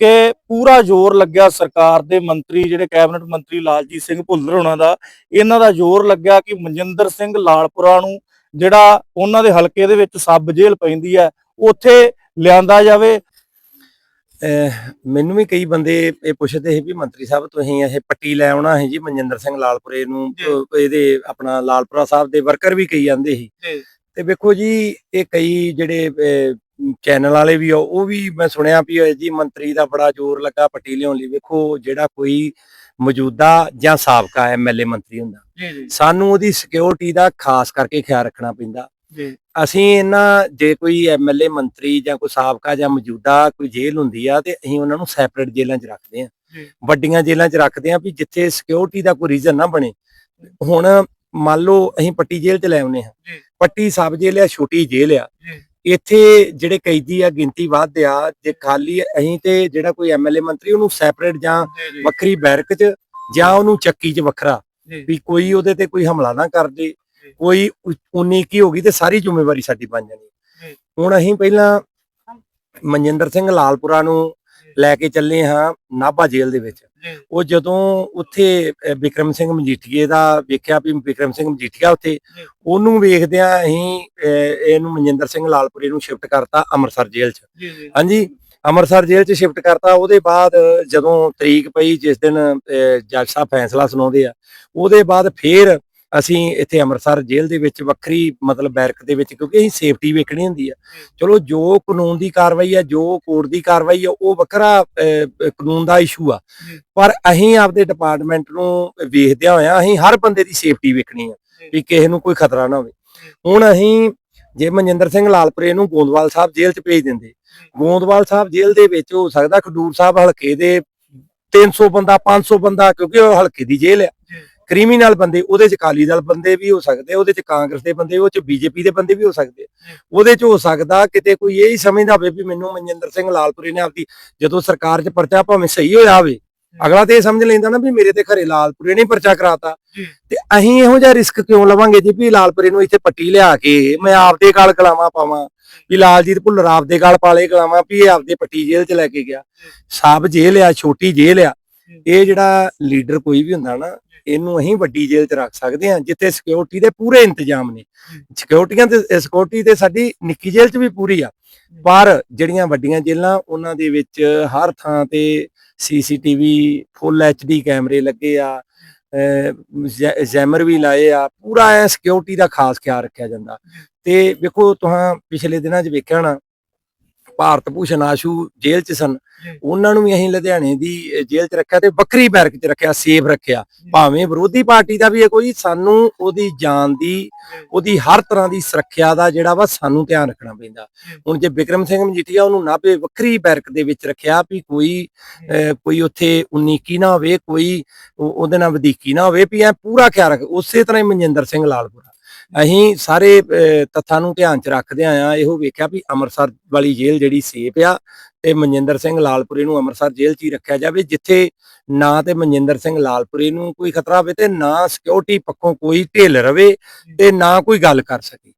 ਕਿ ਪੂਰਾ ਜ਼ੋਰ ਲੱਗਿਆ ਸਰਕਾਰ ਦੇ ਮੰਤਰੀ ਜਿਹੜੇ ਕੈਬਨਿਟ ਮੰਤਰੀ ਲਾਲਜੀਤ ਸਿੰਘ ਭੁੱਲਰ ਹੋਣਾ ਦਾ ਇਹਨਾਂ ਦਾ ਜ਼ੋਰ ਲੱਗਿਆ ਕਿ ਮਨਜਿੰਦਰ ਸਿੰਘ ਲਾਲਪੁਰਾ ਨੂੰ ਜਿਹੜਾ ਉਹਨਾਂ ਦੇ ਹਲਕੇ ਦੇ ਵਿੱਚ ਸਬ ਜੇਲ੍ਹ ਪੈਂਦੀ ਹੈ ਉੱਥੇ ਲਿਆਂਦਾ ਜਾਵੇ। ਮੈਨੂੰ ਵੀ ਕਈ ਬੰਦੇ ਇਹ ਪੁੱਛਦੇ ਸੀ ਵੀ ਮੰਤਰੀ ਸਾਹਿਬ ਤੁਸੀਂ ਇਹ ਪੱਟੀ ਲੈ ਆਉਣਾ ਹੈ ਜੀ ਮਨਜਿੰਦਰ ਸਿੰਘ ਲਾਲਪੁਰੇ ਨੂੰ ਇਹਦੇ ਆਪਣਾ ਲਾਲਪੁਰਾ ਸਾਹਿਬ ਦੇ ਵਰਕਰ ਵੀ ਕਈ ਜਾਂਦੇ ਸੀ। ਤੇ ਵੇਖੋ ਜੀ ਇਹ ਕਈ ਜਿਹੜੇ ਚੈਨਲ ਵਾਲੇ ਵੀ ਆ ਉਹ ਵੀ ਮੈਂ ਸੁਣਿਆ ਵੀ ਜੀ ਮੰਤਰੀ ਦਾ ਬੜਾ ਜ਼ੋਰ ਲੱਗਾ ਪੱਟੀ ਲਿਆਉਣ ਲਈ। ਵੇਖੋ ਜਿਹੜਾ ਕੋਈ ਮੌਜੂਦਾ ਜਾਂ ਸਾਬਕਾ ਐਮਐਲਏ ਮੰਤਰੀ ਹੁੰਦਾ ਜੀ ਜੀ। ਸਾਨੂੰ ਉਹਦੀ ਸਿਕਿਉਰਿਟੀ ਦਾ ਖਾਸ ਕਰਕੇ ਖਿਆਲ ਰੱਖਣਾ ਪੈਂਦਾ। ਜੀ। ਅਸੀਂ ਇਹਨਾਂ ਜੇ ਕੋਈ ਐਮਐਲਏ ਮੰਤਰੀ ਜਾਂ ਕੋਈ ਸਾਬਕਾ ਜਾਂ ਮੌਜੂਦਾ ਕੋਈ ਜੇਲ੍ਹ ਹੁੰਦੀ ਆ ਤੇ ਅਸੀਂ ਉਹਨਾਂ ਨੂੰ ਸੈਪਰੇਟ ਜੇਲ੍ਹਾਂ 'ਚ ਰੱਖਦੇ ਆ। ਵੱਡੀਆਂ ਜੇਲ੍ਹਾਂ 'ਚ ਰੱਖਦੇ ਆ ਵੀ ਜਿੱਥੇ ਸਿਕਿਉਰਿਟੀ ਦਾ ਕੋਈ ਰੀਜ਼ਨ ਨਾ ਬਣੇ। ਹੁਣ ਮੰਨ ਲਓ ਅਸੀਂ ਪੱਟੀ ਜੇਲ੍ਹ 'ਚ ਲੈ ਆਉਨੇ ਆ। ਪੱਟੀ ਸਬ ਜੇਲ੍ਹ ਆ ਛੋਟੀ ਜੇਲ੍ਹ ਆ। ਇੱਥੇ ਜਿਹੜੇ ਕੈਦੀ ਆ ਗਿਣਤੀ ਵੱਧ ਆ ਜੇ ਖਾਲੀ ਅਸੀਂ ਤੇ ਜਿਹੜਾ ਕੋਈ ਐਮਐਲਏ ਮੰਤਰੀ ਉਹਨੂੰ ਸੈਪਰੇਟ ਜਾਂ ਵੱਖਰੀ ਬੈਰਕ 'ਚ ਜਾਂ ਉਹਨੂੰ ਚੱਕੀ 'ਚ ਵੱਖਰਾ ਵੀ ਕੋਈ ਉਹਦੇ ਤੇ ਕੋਈ ਹਮਲਾ ਨਾ ਕਰ ਦੇ ਕੋਈ ਉਨੀ ਕੀ ਹੋ ਗਈ ਤੇ ਸਾਰੀ ਜ਼ਿੰਮੇਵਾਰੀ ਸਾਡੀ ਬਣ ਜਾਣੀ। ਹੁਣ ਅਸੀਂ ਪਹਿਲਾਂ ਮਨਜਿੰਦਰ ਸਿੰਘ ਲਾਲਪੁਰਾ ਨੂੰ ਲੈ ਕੇ ਚੱਲੇ ਹਾਂ ਨਾਭਾ ਜੇਲ੍ਹ ਦੇ ਵਿੱਚ। ਉਹ ਜਦੋਂ ਉੱਥੇ ਅਹ, ਬਿਕਰਮ ਸਿੰਘ ਮਜੀਠੀਏ ਦਾ ਵੇਖਿਆ ਵੀ ਬਿਕਰਮ ਸਿੰਘ ਮਜੀਠੀਆ ਉੱਥੇ ਉਹਨੂੰ ਵੇਖਦਿਆਂ ਅਸੀਂ ਇਹਨੂੰ ਮਨਜਿੰਦਰ ਸਿੰਘ ਲਾਲਪੁਰੇ ਨੂੰ ਸ਼ਿਫਟ ਕਰਤਾ ਅੰਮ੍ਰਿਤਸਰ ਜੇਲ੍ਹ 'ਚ। ਹਾਂਜੀ ਅੰਮ੍ਰਿਤਸਰ ਜੇਲ੍ਹ 'ਚ ਸ਼ਿਫਟ ਕਰਤਾ। ਉਹਦੇ ਬਾਅਦ ਜਦੋਂ ਤਰੀਕ ਪਈ ਜਿਸ ਦਿਨ ਜੱਜ ਸਾਹਿਬ ਫੈਸਲਾ ਸੁਣਾਉਂਦੇ ਆ ਉਹਦੇ ਬਾਅਦ ਫੇਰ ਅਸੀਂ ਇੱਥੇ ਅੰਮ੍ਰਿਤਸਰ ਜੇਲ੍ਹ ਦੇ ਵਿੱਚ ਵੱਖਰੀ ਮਤਲਬ ਬੈਰਕ ਦੇ ਵਿੱਚ ਕਿਉਂਕਿ ਅਸੀਂ ਸੇਫਟੀ ਵੇਖਣੀ ਹੁੰਦੀ ਆ ਚਲੋ ਜੋ ਕਾਨੂੰਨ ਦੀ ਕਾਰਵਾਈ ਆ ਜੋ ਕੋਰਟ ਦੀ ਕਾਰਵਾਈ ਆ ਉਹ ਵੱਖਰਾ ਕਾਨੂੰਨ ਦਾ ਇਸ਼ੂ ਆ। ਪਰ ਅਸੀਂ ਆਪਦੇ ਡਿਪਾਰਟਮੈਂਟ ਨੂੰ ਵੇਖਦਿਆਂ ਹੋਇਆਂ ਅਸੀਂ ਹਰ ਬੰਦੇ ਦੀ ਸੇਫਟੀ ਵੇਖਣੀ ਆ। ਵੀ ਕਿਸੇ ਨੂੰ ਕੋਈ ਖਤਰਾ ਨਾ ਹੋਵੇ ਹੁਣ ਅਸੀਂ ਜੇ ਮਨਜਿੰਦਰ ਸਿੰਘ ਲਾਲਪੁਰੇ ਨੂੰ ਗੋਂਦਵਾਲ ਸਾਹਿਬ ਜੇਲ੍ਹ 'ਚ ਭੇਜ ਦਿੰਦੇ ਗੋਂਦਵਾਲ ਸਾਹਿਬ ਜੇਲ੍ਹ ਦੇ ਵਿੱਚ ਹੋ ਸਕਦਾ ਖਡੂਰ ਸਾਹਿਬ ਹਲਕੇ ਦੇ 300 ਬੰਦਾ 500 ਬੰਦਾ ਕਿਉਂਕਿ ਉਹ ਹਲਕੇ ਦੀ ਜੇਲ੍ਹ ਆ। ਕ੍ਰਿਮੀਨਲ ਬੰਦੇ ਉਹਦੇ ਚ ਅਕਾਲੀ ਦਲ ਬੰਦੇ ਵੀ ਹੋ ਸਕਦੇ ਉਹਦੇ ਚ ਕਾਂਗਰਸ ਦੇ ਬੰਦੇ ਉਹ ਚ ਬੀਜੇਪੀ ਦੇ ਬੰਦੇ ਵੀ ਹੋ ਸਕਦੇ ਉਹਦੇ ਚ ਹੋ ਸਕਦਾ ਕਿਤੇ ਕੋਈ ਇਹ ਹੀ ਸਮਝਦਾ ਹੋਵੇ ਵੀ ਮੈਨੂੰ ਮਨਜਿੰਦਰ ਸਿੰਘ ਲਾਲਪੁਰੀ ਨੇ ਆਪਦੀ ਜਦੋਂ ਸਰਕਾਰ ਚ ਪਰਚਾ ਭਾਵੇਂ ਸਹੀ ਹੋਇਆ ਹੋਵੇ ਅਗਲਾ ਤੇ ਇਹ ਸਮਝ ਲੈਂਦਾ ਨਾ ਵੀ ਮੇਰੇ ਤੇ ਘਰੇ ਲਾਲਪੁਰੇ ਨੇ ਪਰਚਾ ਕਰਾਤਾ। ਤੇ ਅਸੀਂ ਇਹੋ ਜਿਹਾ ਰਿਸਕ ਕਿਉਂ ਲਵਾਂਗੇ ਜੀ ਵੀ ਲਾਲਪੁਰੇ ਨੂੰ ਇੱਥੇ ਪੱਟੀ ਲਿਆ ਕੇ ਮੈਂ ਆਪਦੇ ਗਾਲ ਕਲਾਵਾਂ ਪਾਵਾਂ ਵੀ ਲਾਲਜੀਤ ਭੁੱਲਰ ਆਪਦੇ ਗਾਲ ਪਾਲੇ ਕਲਾਵਾਂ ਵੀ ਇਹ ਆਪਦੇ ਪੱਟੀ ਜੇਲ੍ਹ ਚ ਲੈ ਕੇ ਗਿਆ। ਸਬ ਜੇਲ੍ਹ ਆ ਛੋਟੀ ਜੇਲ੍ਹ ਆ। ਇਹ ਜਿਹੜਾ ਲੀਡਰ ਕੋਈ ਵੀ ਹੁੰਦਾ ਨਾ ਇਹਨੂੰ ਅਸੀਂ ਵੱਡੀ ਜੇਲ੍ਹ 'ਚ ਰੱਖ ਸਕਦੇ ਹਾਂ ਜਿੱਥੇ ਸਿਕਿਉਰਿਟੀ ਦੇ ਪੂਰੇ ਇੰਤਜ਼ਾਮ ਨੇ। ਸਿਕਿਉਰਿਟੀਆਂ ਤੇ ਸਿਕਿਉਰਿਟੀ ਤੇ ਸਾਡੀ ਨਿੱਕੀ ਜੇਲ੍ਹ 'ਚ ਵੀ ਪੂਰੀ ਆ। ਪਰ ਜਿਹੜੀਆਂ ਵੱਡੀਆਂ ਜੇਲ੍ਹਾਂ ਉਹਨਾਂ ਦੇ ਵਿੱਚ ਹਰ ਥਾਂ ਤੇ ਸੀਸੀਟੀਵੀ ਫੁੱਲ ਐਚਡੀ ਕੈਮਰੇ ਲੱਗੇ ਆ ਜ਼ੈਮਰ ਵੀ ਲਾਏ ਆ। ਪੂਰਾ ਐ ਸਿਕਿਉਰਿਟੀ ਦਾ ਖਾਸ ਖਿਆਲ ਰੱਖਿਆ ਜਾਂਦਾ। ਤੇ ਵੇਖੋ ਤੁਹਾਂ ਪਿਛਲੇ ਦਿਨਾਂ 'ਚ ਵੇਖਿਆ ਹੋਣਾ ਭਾਰਤ ਭੂਸ਼ਣ ਆਸ਼ੂ ਜੇਲ੍ਹ 'ਚ ਸਨ। ਉਹਨਾਂ ਨੂੰ ਵੀ ਅਸੀਂ ਲੁਧਿਆਣੇ ਦੀ ਜੇਲ੍ਹ 'ਚ ਰੱਖਿਆ ਤੇ ਵੱਖਰੀ ਬੈਰਕ 'ਚ ਰੱਖਿਆ ਸੇਫ ਰੱਖਿਆ। ਭਾਵੇਂ ਵਿਰੋਧੀ ਪਾਰਟੀ ਦਾ ਵੀ ਹੈ ਕੋਈ ਸਾਨੂੰ ਉਹਦੀ ਜਾਨ ਦੀ ਉਹਦੀ ਹਰ ਤਰ੍ਹਾਂ ਦੀ ਸੁਰੱਖਿਆ ਦਾ ਜਿਹੜਾ ਵਾ ਸਾਨੂੰ ਧਿਆਨ ਰੱਖਣਾ ਪੈਂਦਾ। ਹੁਣ ਜੇ ਬਿਕਰਮ ਸਿੰਘ ਮਜੀਠੀਆ ਉਹਨੂੰ ਨਾਭੇ ਵੱਖਰੀ ਬੈਰਕ ਦੇ ਵਿੱਚ ਰੱਖਿਆ ਵੀ ਕੋਈ ਕੋਈ ਉੱਥੇ ਉਨੀਕੀ ਨਾ ਹੋਵੇ ਕੋਈ ਉਹ- ਉਹਦੇ ਨਾਲ ਵਧੀਕੀ ਨਾ ਹੋਵੇ ਵੀ ਐ ਪੂਰਾ ਖਿਆਲ ਰੱਖ ਉਸੇ ਤਰ੍ਹਾਂ ਹੀ ਮਨਜਿੰਦਰ ਸਿੰਘ ਲਾਲਪੁਰਾ। ਅਸੀਂ ਸਾਰੇ ਅਹ, ਤੱਥਾਂ ਨੂੰ ਧਿਆਨ 'ਚ ਰੱਖਦੇ ਆ ਇਹੋ ਵੇਖਿਆ ਵੀ ਅੰਮ੍ਰਿਤਸਰ ਵਾਲੀ ਜੇਲ੍ਹ ਜਿਹੜੀ ਸੇਫ ਆ ਤੇ ਮਨਜਿੰਦਰ ਸਿੰਘ ਲਾਲਪੁਰੇ ਨੂੰ ਅੰਮ੍ਰਿਤਸਰ ਜੇਲ੍ਹ 'ਚ ਹੀ ਰੱਖਿਆ ਜਾਵੇ ਜਿੱਥੇ ਨਾ ਤੇ ਮਨਜਿੰਦਰ ਸਿੰਘ ਲਾਲਪੁਰੇ ਨੂੰ ਕੋਈ ਖਤਰਾ ਹੋਵੇ ਤੇ ਨਾ ਸਿਕਿਉਰਿਟੀ ਪੱਖੋਂ ਕੋਈ ਢਿੱਲ ਰਵੇ ਤੇ ਨਾ ਕੋਈ ਗੱਲ ਕਰ ਸਕੇ।